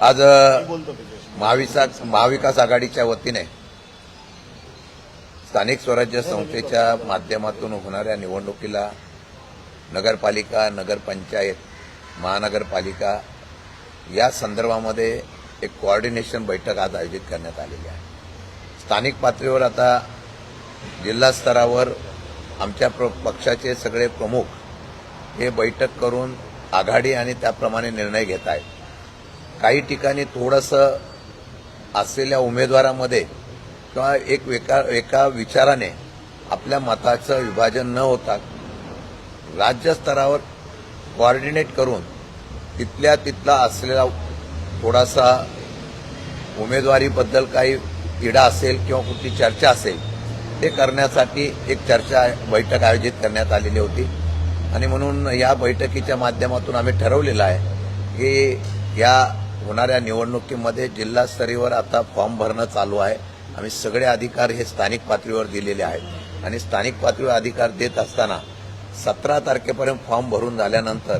आज अ, महाविसा महाविकास आघाडीच्या वतीने स्थानिक स्वराज्य संस्थेच्या माध्यमातून होणाऱ्या निवडणुकीला नगरपालिका नगरपंचायत महानगरपालिका या संदर्भामध्ये एक कोऑर्डिनेशन बैठक आज आयोजित करण्यात आलेली आहे. स्थानिक पातळीवर आता जिल्हा स्तरावर आमच्या प्र पक्षाचे सगळे प्रमुख हे बैठक करून आघाडी आणि त्याप्रमाणे निर्णय घेत आहेत. काही ठिकाणी थोडंसं असलेल्या उमेदवारामध्ये किंवा एक वेका एका विचाराने आपल्या मताचं विभाजन न होता राज्यस्तरावर कोऑर्डिनेट करून तिथल्या तिथला असलेला थोडासा उमेदवारीबद्दल काही तिढा असेल किंवा कुठली चर्चा असेल ते करण्यासाठी एक चर्चा बैठक आयोजित करण्यात आलेली होती. आणि म्हणून या बैठकीच्या माध्यमातून आम्ही ठरवलेलं आहे की या होणाऱ्या निवडणुकीमध्ये जिल्हास्तरीयवर आता फॉर्म भरणं चालू आहे. आम्ही सगळे अधिकार हे स्थानिक पातळीवर दिलेले आहेत. आणि स्थानिक पातळीवर अधिकार देत असताना सतरा तारखेपर्यंत फॉर्म भरून झाल्यानंतर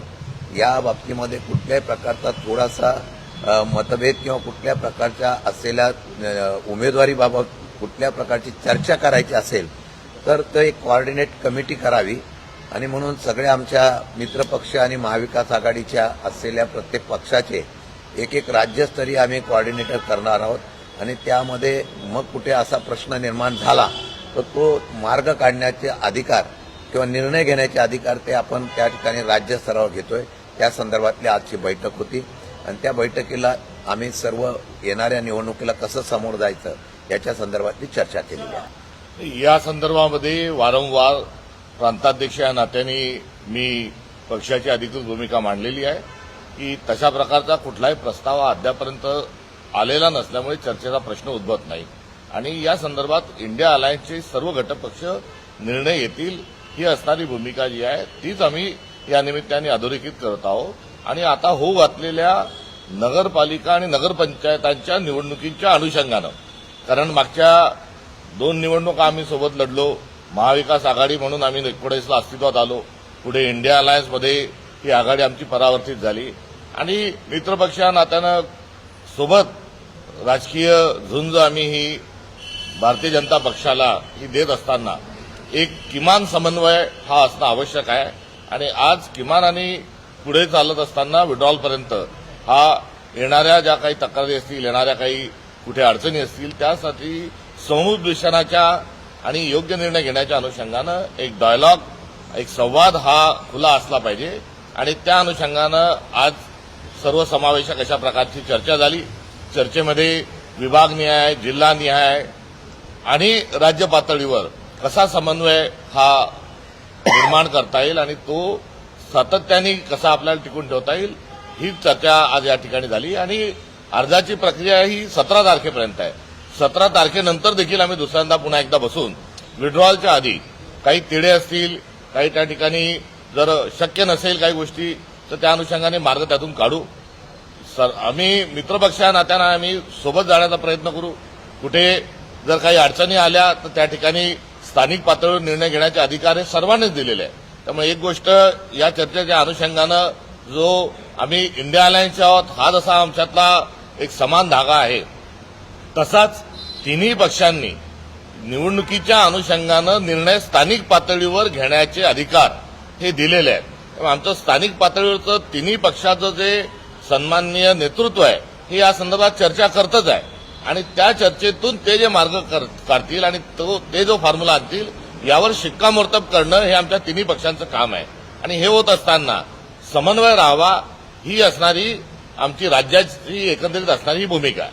या बाबतीमध्ये कुठल्याही प्रकारचा थोडासा मतभेद किंवा कुठल्या प्रकारच्या असलेल्या उमेदवारीबाबत कुठल्या प्रकारची चर्चा करायची असेल तर ते एक कॉर्डिनेट कमिटी करावी. आणि म्हणून सगळ्या आमच्या मित्रपक्ष आणि महाविकास आघाडीच्या असलेल्या प्रत्येक पक्षाचे एक एक राज्यस्तरीय आम्ही कॉर्डिनेटर करणार आहोत. आणि त्यामध्ये मग कुठे असा प्रश्न निर्माण झाला तर तो मार्ग काढण्याचे अधिकार किंवा निर्णय घेण्याचे अधिकार ते आपण त्या ठिकाणी राज्यस्तरावर घेतोय. त्या संदर्भातली आजची बैठक होती. आणि त्या बैठकीला आम्ही सर्व येणाऱ्या निवडणुकीला कसं समोर जायचं याच्या संदर्भातली चर्चा केलेली आहे. या संदर्भामध्ये वारंवार प्रांताध्यक्ष या नात्याने मी पक्षाची अधिकृत भूमिका मांडलेली आहे. की तशा प्रकारचा कुठलाही प्रस्ताव अद्यापर्यंत आलेला नसल्यामुळे चर्चेचा प्रश्न उद्भवत नाही. आणि या संदर्भात इंडिया अलायन्सचे सर्व घटक पक्ष निर्णय येतील ही असणारी भूमिका जी आहे तीच आम्ही या निमित्ताने अधोरेखित करत आहोत. आणि आता होऊ घातलेल्या नगरपालिका आणि नगरपंचायतांच्या निवडणुकींच्या अनुषंगानं कारण मागच्या दोन निवडणुका आम्ही सोबत लढलो महाविकास आघाडी म्हणून आम्ही एकोणीसला अस्तित्वात आलो पुढे इंडिया अलायन्समध्ये ही आघाडी आमची परावर्तित झाली. आणि मित्रपक्ष नात्यानं सोबत राजकीय झुंज आम्ही ही भारतीय जनता पक्षाला ही देत असताना एक किमान समन्वय हा असणं आवश्यक आहे. आणि आज किमान आणि पुढे चालत असताना विड्रॉलपर्यंत हा येणाऱ्या ज्या काही तक्रारी असतील येणाऱ्या काही कुठे अडचणी असतील त्यासाठी समुपदेशनाच्या आणि योग्य निर्णय घेण्याच्या अनुषंगानं एक डायलॉग एक संवाद हा खुला असला पाहिजे. आणि त्या अनुषंगानं आज सर्वसमावेशक अशा प्रकारची चर्चा झाली. चर्चेमध्ये विभागनिहाय जिल्हानिहाय आणि राज्य पातळीवर कसा समन्वय हा निर्माण करता येईल आणि तो सातत्याने कसा आपल्याला टिकून ठेवता येईल ही चर्चा आज या ठिकाणी झाली. आणि अर्जाची प्रक्रिया ही सतरा तारखेपर्यंत आहे. सतरा तारखेनंतर देखील आम्ही दुसऱ्यांदा पुन्हा एकदा बसून विड्रॉलच्या आधी काही तिढे असतील काही त्या ठिकाणी जर शक्य नसेल काही गोष्टी तर त्या अनुषंगाने मार्ग त्यातून काढू. सर आम्ही मित्रपक्ष नात्यानं आम्ही सोबत जाण्याचा प्रयत्न करू. कुठे जर काही अडचणी आल्या तर त्या ठिकाणी स्थानिक पातळीवर निर्णय घेण्याचे अधिकार हे सर्वांनीच दिलेले आहे त्यामुळे एक गोष्ट या चर्चेच्या अनुषंगानं जो आम्ही इंडिया अलायन्सचे आहोत हा जसा आमच्यातला एक समान धागा आहे तसाच तिन्ही पक्षांनी निवडणुकीच्या अनुषंगानं निर्णय स्थानिक पातळीवर घेण्याचे अधिकार हे दिलेले आहेत. आमचं स्थानिक पातळीवरचं तिन्ही पक्षाचं जे सन्माननीय नेतृत्व आहे हे या संदर्भात चर्चा करतच आहे. आणि त्या चर्चेतून ते जे मार्ग कर- काढतील आणि तो ते जो फॉर्म्युला आणतील यावर शिक्कामोर्तब करणं हे आमच्या तिन्ही पक्षांचं काम आहे. आणि हे होत असताना समन्वय राहावा ही असणारी आमची राज्याची एकंदरीत असणारी ही भूमिका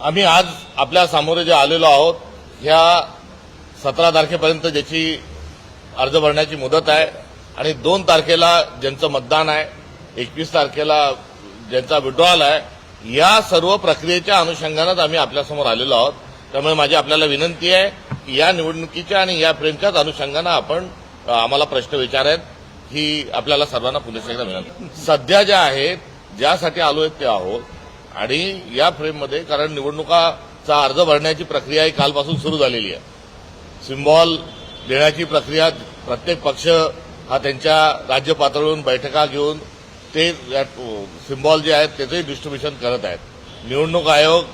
आम्ही आज आपल्या सामोरे जे आलेलो आहोत ह्या सतरा तारखेपर्यंत ज्याची अर्ज भरण्याची मुदत आहे आणि दोन तारखेला ज्यांचं मतदान आहे एकवीस तारखेला ज्यांचा विड्रॉल आहे या सर्व प्रक्रियेच्या अनुषंगानंच आम्ही आपल्यासमोर आलेलो आहोत. त्यामुळे माझी आपल्याला विनंती आहे की या निवडणुकीच्या आणि या फ्रेमच्याच अनुषंगानं आपण आम्हाला प्रश्न विचारायत. ही आपल्याला सर्वांना पुन्हा एकदा विनंती. सध्या ज्या आहेत ज्यासाठी आलो आहेत ते आहोत. आणि या फ्रेममध्ये कारण निवडणुकाचा अर्ज भरण्याची प्रक्रिया ही कालपासून सुरू झालेली आहे. सिम्बॉल देण्याची प्रक्रिया प्रत्येक पक्ष हा त्यांच्या राज्य पातळीवरून बैठका घेऊन ते सिम्बॉल जे आहेत त्याचंही डिस्ट्रीब्युशन करत आहेत. निवडणूक आयोग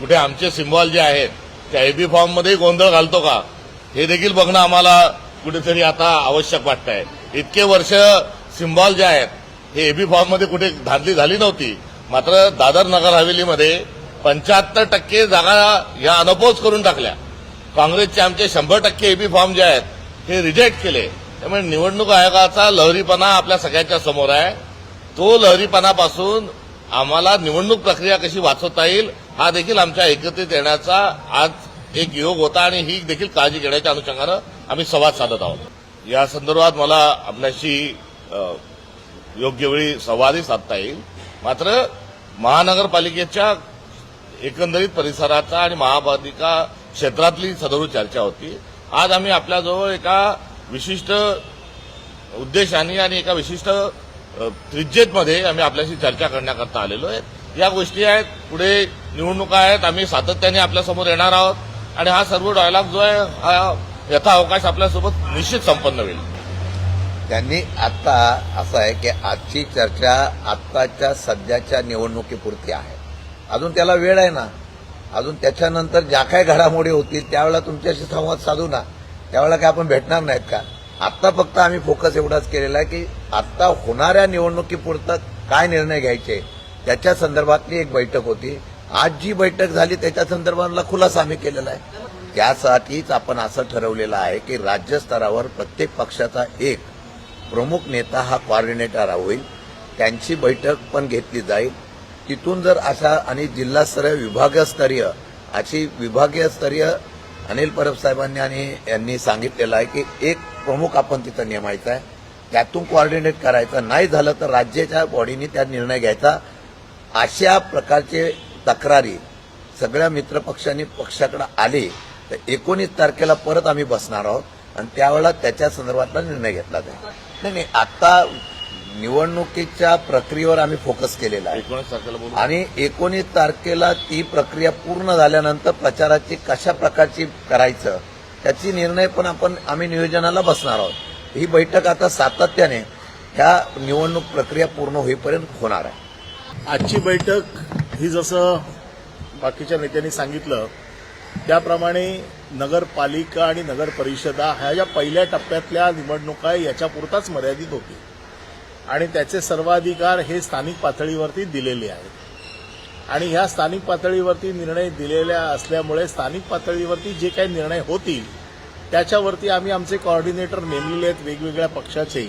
कुठे आमचे सिम्बॉल जे आहेत त्या एबी फॉर्ममध्ये गोंधळ घालतो का? हे देखील बघणं आम्हाला कुठेतरी आता आवश्यक वाटत आहे इतके वर्ष सिम्बॉल जे आहेत हे एबी फॉर्ममध्ये कुठे धांदली झाली नव्हती. मात्र दादर नगर हवेलीमध्ये पंच्याहत्तर टक्के जागा या अनपोज करून टाकल्या. काँग्रेसचे आमचे शंभर टक्के एबी फॉर्म जे आहेत हे रिजेक्ट केले. त्यामुळे निवडणूक आयोगाचा लहरीपणा आपल्या सगळ्यांच्या समोर आहे. तो लहरीपणापासून आम्हाला निवडणूक प्रक्रिया कशी वाचवता येईल हा देखील आमच्या एकत्रित येण्याचा आज एक योग होता आणि ही देखील काळजी घेण्याच्या अनुषंगानं आम्ही संवाद साधत आहोत. या संदर्भात मला आपल्याशी योग्य वेळी संवादही साधता येईल. मात्र महानगरपालिकेच्या एकंदरीत परिसराचा आणि महापालिका क्षेत्रातली सदरू चर्चा होती. आज आम्ही आपल्याजवळ एका विशिष्ट उद्देशाने आणि एका विशिष्ट अ, त्रिज्येतमध्ये आम्ही आपल्याशी चर्चा करण्याकरता आलेलो आहे. या गोष्टी आहेत पुढे निवडणुका आहेत आम्ही सातत्याने आपल्यासमोर येणार आहोत आणि हा सर्व डायलॉग जो आहे हा यथाअवकाश आपल्यासोबत निश्चित संपन्न होईल. त्यांनी आता असं आहे की आजची चर्चा आत्ताच्या सध्याच्या निवडणुकीपुरती आहे. अजून त्याला वेळ आहे ना? अजून त्याच्यानंतर ज्या काही घडामोडी होतील त्यावेळेला तुमच्याशी संवाद साधू ना? त्यावेळेला काय आपण भेटणार नाहीत का? आत्ता फक्त आम्ही फोकस एवढाच केलेला आहे की आत्ता होणाऱ्या निवडणुकीपुरतं काय निर्णय घ्यायचे? त्याच्या संदर्भातली एक बैठक होती. आज जी बैठक झाली त्याच्या संदर्भातला खुलासा आम्ही केलेला आहे. त्यासाठीच आपण असं ठरवलेलं आहे की राज्यस्तरावर प्रत्येक पक्षाचा एक प्रमुख नेता हा कॉर्डिनेटर होईल. त्यांची बैठक पण घेतली जाईल. तिथून जर अशा आणि जिल्हास्तरीय विभागस्तरीय अशी विभागीय स्तरीय अनिल परब साहेबांनी आणि यांनी सांगितलेलं आहे की एक प्रमुख आपण तिथं नेमायचा आहे. त्यातून कोऑर्डिनेट करायचं. नाही झालं तर राज्याच्या बॉडीने त्या निर्णय घ्यायचा. अशा प्रकारचे तक्रारी सगळ्या मित्रपक्षांनी पक्षाकडे आले तर एकोणीस तारखेला परत आम्ही बसणार आहोत आणि त्यावेळेला त्याच्या संदर्भातला निर्णय घेतला जाईल. नाही नाही आता निवडणुकीच्या प्रक्रियेवर आम्ही फोकस केलेला आहे. एकोणीस तारखेला बोलू. आणि एकोणीस तारखेला ती प्रक्रिया पूर्ण झाल्यानंतर प्रचाराची कशा प्रकारची करायचं त्याची निर्णय पण आपण आम्ही नियोजनाला बसणार आहोत. ही बैठक आता सातत्याने ह्या निवडणूक प्रक्रिया पूर्ण होईपर्यंत होणार आहे. आजची बैठक ही जसं बाकीच्या नेत्यांनी सांगितलं त्याप्रमाणे नगरपालिका आणि नगर परिषदा ह्या ज्या पहिल्या टप्प्यातल्या निवडणुका याच्यापुरताच मर्यादित होती. आणि त्याचे सर्वाधिकार हे स्थानिक पातळीवरती दिलेले आहेत. आणि ह्या स्थानिक पातळीवरती निर्णय दिलेल्या असल्यामुळे स्थानिक पातळीवरती जे काही निर्णय होतील त्याच्यावरती आम्ही आमचे कॉर्डिनेटर नेमलेले आहेत वेगवेगळ्या पक्षाचे.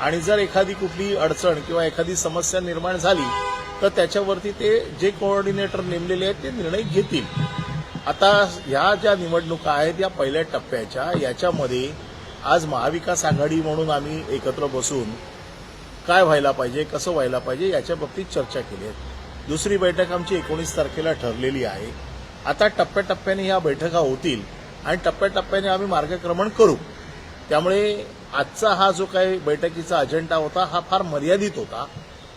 आणि जर एखादी कुठली अडचण किंवा एखादी समस्या निर्माण झाली तर त्याच्यावरती ते जे कोऑर्डिनेटर नेमलेले आहेत ते निर्णय घेतील. आता ह्या ज्या निवडणुका आहेत या पहिल्या टप्प्याच्या याच्यामध्ये आज महाविकास आघाडी म्हणून आम्ही एकत्र बसून काय व्हायला पाहिजे कसं व्हायला पाहिजे याच्या बाबतीत चर्चा केली आहे. दुसरी बैठक आमची एकोणीस तारखेला ठरलेली आहे. आता टप्प्याटप्प्याने ह्या बैठका होतील आणि टप्प्याटप्प्याने आम्ही मार्गक्रमण करू. त्यामुळे आजचा हा जो काही बैठकीचा अजेंडा होता हा फार मर्यादित होता.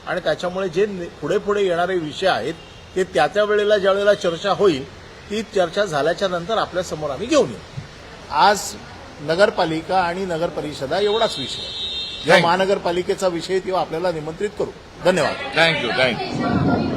आणि त्याच्यामुळे जे पुढे पुढे येणारे विषय आहेत ते त्या त्या वेळेला ज्या वेळेला चर्चा होईल ती चर्चा झाल्याच्यानंतर आपल्यासमोर आम्ही घेऊन येऊ. आज नगरपालिका आणि नगर परिषदा एवढाच विषय आहे. या. महानगरपालिकेचा विषय तेव्हा आपल्याला निमंत्रित करू. धन्यवाद. Thank you thank you